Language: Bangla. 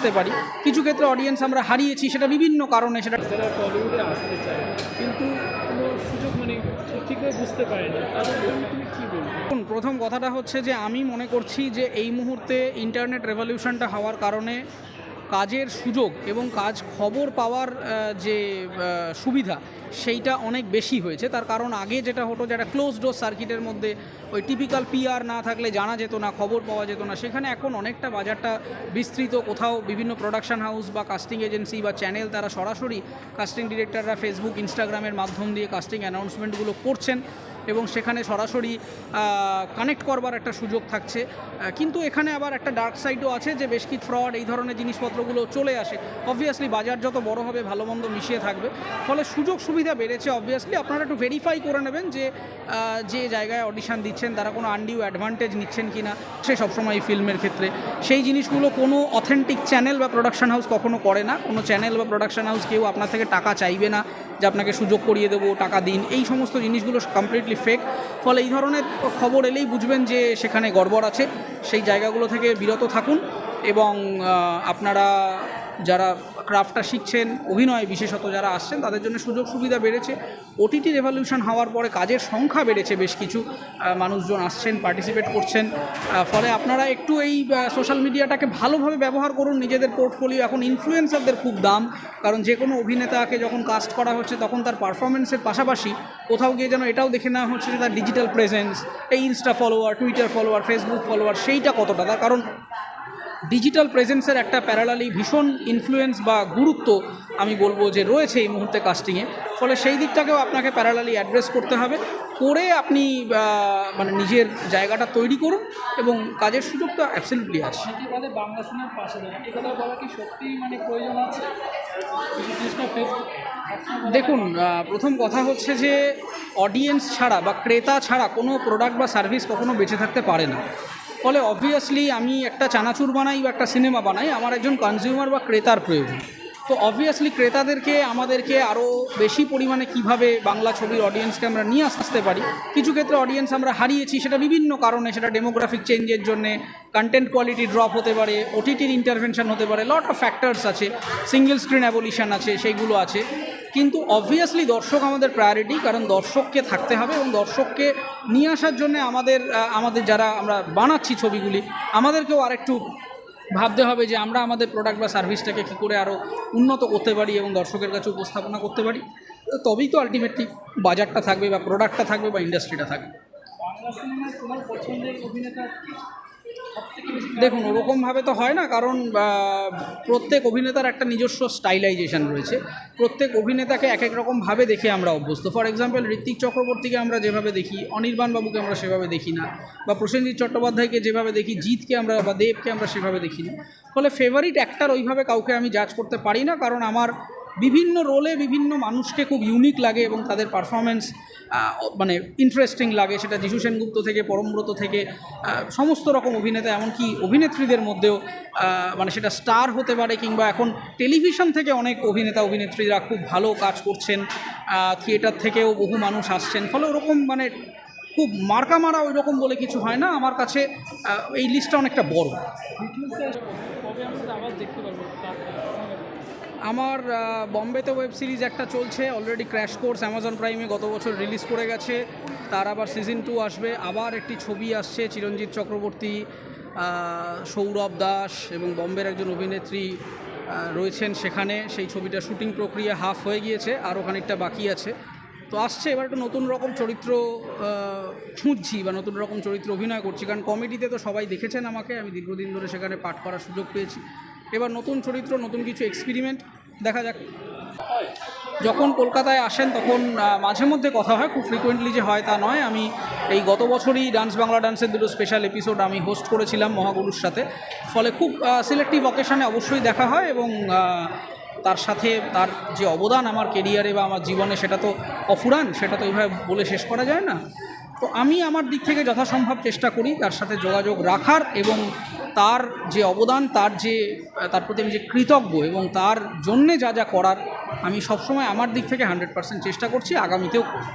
আসতে পারি। কিছু ক্ষেত্রে অডিয়েন্স আমরা হারিয়েছি সেটা বিভিন্ন কারণে সেটা যারা আসতে চায় কিন্তু কোনো সুযোগ মানে ঠিকভাবে বুঝতে পারে না তাদের তুমি কী বলবে? প্রথম কথাটা হচ্ছে যে আমি মনে করছি যে এই মুহূর্তে ইন্টারনেট রেভলিউশনটা হওয়ার কারণে কাজের সুযোগ এবং কাজ খবর পাওয়ার যে সুবিধা সেইটা অনেক বেশি হয়েছে। তার কারণ আগে যেটা হতো যেটা ক্লোজ ডোর সার্কিটের মধ্যে ওই টিপিক্যাল পিআর না থাকলে জানা যেত না, খবর পাওয়া যেত না। সেখানে এখন অনেকটা বাজারটা বিস্তৃত। কোথাও বিভিন্ন প্রোডাকশন হাউস বা কাস্টিং এজেন্সি বা চ্যানেল তারা সরাসরি কাস্টিং ডিরেক্টররা ফেসবুক ইনস্টাগ্রামের মাধ্যম দিয়ে কাস্টিং অ্যানাউন্সমেন্টগুলো করছেন। এবং সেখানে সরাসরি কানেক্ট করবার একটা সুযোগ থাকছে। কিন্তু এখানে আবার একটা ডার্ক সাইডও আছে যে বেশ কিছু ফ্রড এই ধরনের জিনিসপত্রগুলো চলে আসে। অবভিয়াসলি বাজার যত বড় হবে, ভালো মন্দ মিশিয়ে থাকবে। ফলে সুযোগ সুবিধা বেড়েছে অবভিয়াসলি আপনারা একটু ভেরিফাই করে নেবেন যে যে জায়গায় অডিশন দিচ্ছেন, তারা কোনো আনডিউ অ্যাডভান্টেজ নিচ্ছেন কি না সে সবসময় এই ফিল্মের ক্ষেত্রে। সেই জিনিসগুলো কোনো অথেন্টিক চ্যানেল বা প্রোডাকশন হাউস কখনো করে না। কোনো চ্যানেল বা প্রোডাকশন হাউস কেউ আপনার থেকে টাকা চাইবে না যে আপনাকে সুযোগ করিয়ে দেবো, টাকা দিন। এই সমস্ত জিনিসগুলো কমপ্লিটলি ফেক ফলে এই ধরনের খবর এলেই বুঝবেন যে সেখানে গড়বড় আছে। সেই জায়গাগুলো থেকে বিরত থাকুন এবং আপনারা যারা ক্রাফটটা শিখছেন, অভিনয় বিশেষত যারা আসছেন, তাদের জন্য সুযোগ সুবিধা বেড়েছে। ওটিটি রেভলিউশন হওয়ার পরে কাজের সংখ্যা বেড়েছে বেশ কিছু মানুষজন আসছেন পার্টিসিপেট করছেন ফলে আপনারা একটু এই সোশ্যাল মিডিয়াটাকে ভালোভাবে ব্যবহার করুন। নিজেদের পোর্টফোলিও এখন ইনফ্লুয়েন্সারদের খুব দাম, কারণ যে কোনো অভিনেতাকে যখন কাস্ট করা হচ্ছে, তখন তার পারফরমেন্সের পাশাপাশি কোথাও গিয়ে যেন এটাও দেখে নেওয়া হচ্ছে যে তার ডিজিটাল প্রেজেন্স এই insta follower Twitter follower Facebook follower সেইটা কতটা? তার কারণ ডিজিটাল প্রেজেন্সের একটা প্যারালালি ভীষণ ইনফ্লুয়েন্স বা গুরুত্ব আমি বলব যে রয়েছে এই মুহূর্তে কাস্টিংয়ে ফলে সেই দিকটাকেও আপনাকে প্যারালালি অ্যাড্রেস করতে হবে। করে আপনি মানে নিজের জায়গাটা তৈরি করুন এবং কাজের সুযোগটা অ্যাবসলিউটলি আছে অনেকেই বাংলা সিনেমার পাশে কথা বলা কি সত্যিই মানে প্রয়োজন আছে? বিশেষ করে ফেসবুক দেখুন প্রথম কথা হচ্ছে যে অডিয়েন্স ছাড়া বা ক্রেতা ছাড়া কোনো প্রোডাক্ট বা সার্ভিস কখনো বেঁচে থাকতে পারে না। ফলে অবভিয়াসলি আমি একটা চানাচুর বানাই বা একটা সিনেমা বানাই, আমার একজন কনজিউমার বা ক্রেতার প্রয়োজন। তো অবভিয়াসলি ক্রেতাদেরকে, আমাদেরকে আরও বেশি পরিমাণে কীভাবে বাংলা ছবির অডিয়েন্সকে আমরা নিয়ে আসতে পারি, কিছু ক্ষেত্রে অডিয়েন্স আমরা হারিয়েছি, সেটা বিভিন্ন কারণে, সেটা ডেমোগ্রাফিক চেঞ্জের জন্যে কন্টেন্ট কোয়ালিটি ড্রপ হতে পারে ওটিটির ইন্টারভেনশন হতে পারে লট অফ ফ্যাক্টরস আছে সিঙ্গেল স্ক্রিন অ্যাবলিশন আছে সেইগুলো আছে। কিন্তু অবভিয়াসলি দর্শক আমাদের প্রায়োরিটি কারণ দর্শককে থাকতে হবে এবং দর্শককে নিয়ে আসার জন্য আমাদের আমাদের যারা আমরা বানাচ্ছি ছবিগুলি, আমাদেরকেও আরেকটু ভাবতে হবে যে আমরা আমাদের প্রোডাক্ট বা সার্ভিসটাকে কী করে আরও উন্নত করতে পারি এবং দর্শকের কাছে উপস্থাপনা করতে পারি। তবেই তো আলটিমেটলি বাজারটা থাকবে বা প্রোডাক্টটা থাকবে বা ইন্ডাস্ট্রিটা থাকবে। দেখুন, ওরকমভাবে তো হয় না, কারণ প্রত্যেক অভিনেতার একটা নিজস্ব স্টাইলাইজেশন রয়েছে। প্রত্যেক অভিনেতাকে এক এক রকমভাবে দেখে আমরা অভ্যস্ত। ফর এক্সাম্পল, ঋত্বিক চক্রবর্তীকে আমরা যেভাবে দেখি, অনির্বাণ বাবুকে আমরা সেভাবে দেখি না, বা প্রসেনজিৎ চট্টোপাধ্যায়কে যেভাবে দেখি, জিৎকে আমরা বা দেবকে আমরা সেভাবে দেখি না ফলে ফেভারিট অ্যাক্টার ওইভাবে কাউকে আমি জাজ করতে পারি না, কারণ আমার বিভিন্ন রোলে বিভিন্ন মানুষকে খুব ইউনিক লাগে এবং তাদের পারফরমেন্স মানে ইন্টারেস্টিং লাগে। সেটা যিশু সেনগুপ্ত থেকে, পরমব্রত থেকে সমস্ত রকম অভিনেতা, এমনকি অভিনেত্রীদের মধ্যেও মানে সেটা স্টার হতে পারে কিংবা এখন টেলিভিশন থেকে অনেক অভিনেতা, অভিনেত্রীরা খুব ভালো কাজ করছেন। থিয়েটার থেকেও বহু মানুষ আসছেন। ফলে ওরকম মানে খুব মার্কা মারা ওই রকম বলে কিছু হয় না। আমার কাছে এই লিস্টটা অনেকটা বড়। আমরা বম্বেতে ওয়েব সিরিজ একটা চলছে অলরেডি ক্র্যাশ কোর্স অ্যামাজন প্রাইমে গত বছর রিলিজ করে গেছে। তার আবার সিজন টু আসবে। আবার একটি ছবি আসছে, চিরঞ্জিত চক্রবর্তী সৌরভ দাস এবং বম্বের একজন অভিনেত্রী রয়েছেন সেখানে। সেই ছবিটা শুটিং প্রক্রিয়া হাফ হয়ে গিয়েছে আরও খানিকটা বাকি আছে। তো আসছে, এবার একটু নতুন রকম চরিত্র খুঁজছি বা নতুন রকম চরিত্র অভিনয় করছি। কারণ কমেডিতে তো সবাই দেখেছেন আমাকে, আমি দীর্ঘদিন ধরে সেখানে পাঠ করার সুযোগ পেয়েছি। এবার নতুন চরিত্র, নতুন কিছু এক্সপেরিমেন্ট দেখা যাক। যখন কলকাতায় আসেন তখন মাঝে মধ্যে কথা হয়, খুব ফ্রিকোয়েন্টলি যে হয় তা নয়। আমি এই গত বছরই ডান্স বাংলা ডান্সের দুটো স্পেশাল এপিসোড আমি হোস্ট করেছিলাম মহাগুরুর সাথে। ফলে খুব সিলেক্টিভ অকেশানে অবশ্যই দেখা হয় এবং তার সাথে তার যে অবদান আমার কেরিয়ারে বা আমার জীবনে সেটা তো অফুরান, সেটা তো এইভাবে বলে শেষ করা যায় না। তো আমি আমার দিক থেকে যথাসম্ভব চেষ্টা করি তার সাথে যোগাযোগ রাখার এবং তার যে অবদান, তার যে, তার প্রতি আমি যে কৃতজ্ঞ এবং তার জন্যে যা যা করার, আমি সবসময় আমার দিক থেকে হান্ড্রেড পার্সেন্ট চেষ্টা করছি, আগামীতেও করব।